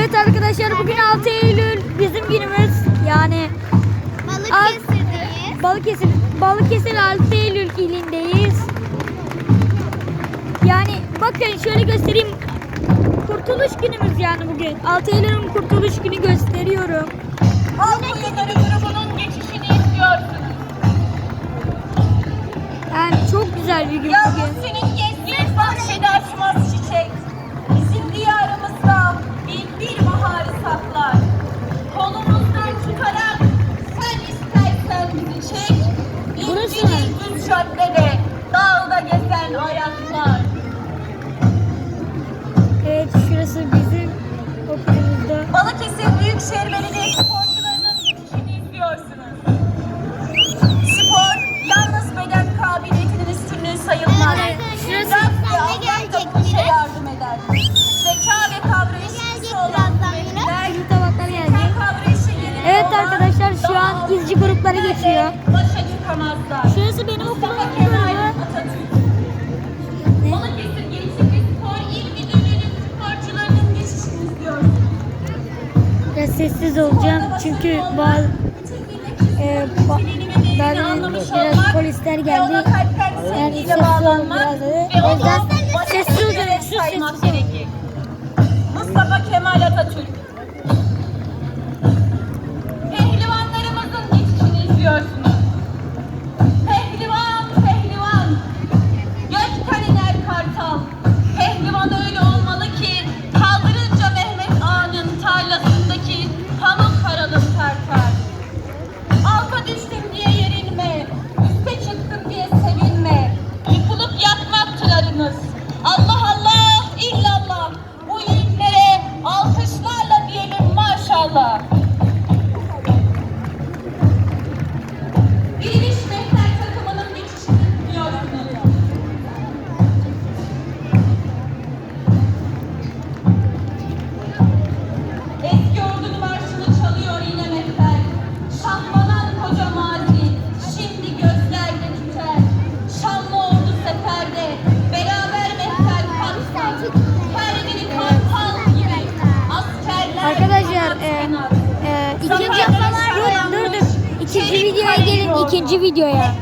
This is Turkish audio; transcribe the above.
Evet arkadaşlar bugün 6 Eylül bizim günümüz. Yani Balıkesir'deyiz. Balıkesir Balıkesir 6 Eylül ilindeyiz. Yani bakın şöyle göstereyim. Kurtuluş günümüz yani bugün. 6 Eylül'ün kurtuluş günü gösteriyorum. Halk oyunları grubunun geçişini istiyorsunuz. Yani çok güzel bir gün Yalnız bugün. senin gezdiğin bahçede açmaz mı? düz caddede dağda gezen ayaklar. Evet şurası bizim okulumuzda. Balıkesir Büyükşehir Belediye sporcularının izliyorsunuz. Spor yalnız beden kabiliyetinin üstünlüğü sayılmaz. Evet, şurası- Raf ve de ahlak da bu işe yardım eder. Seviyelerde geçiyor. Başa çıkamazlar. Şurası benim Mustafa okulumun. Atatürk. Balıkesir Gençlik ve Spor İl Müdürlüğü'nün sporcularının geçişini izliyoruz. Biraz sessiz olacağım çünkü bazı e, ba- demin biraz polisler geldi. Yani sessiz olun biraz dedi. O yüzden sessiz. Şu sessiz olun. Mustafa Kemal Atatürk. Videoya gelin ikinci videoya.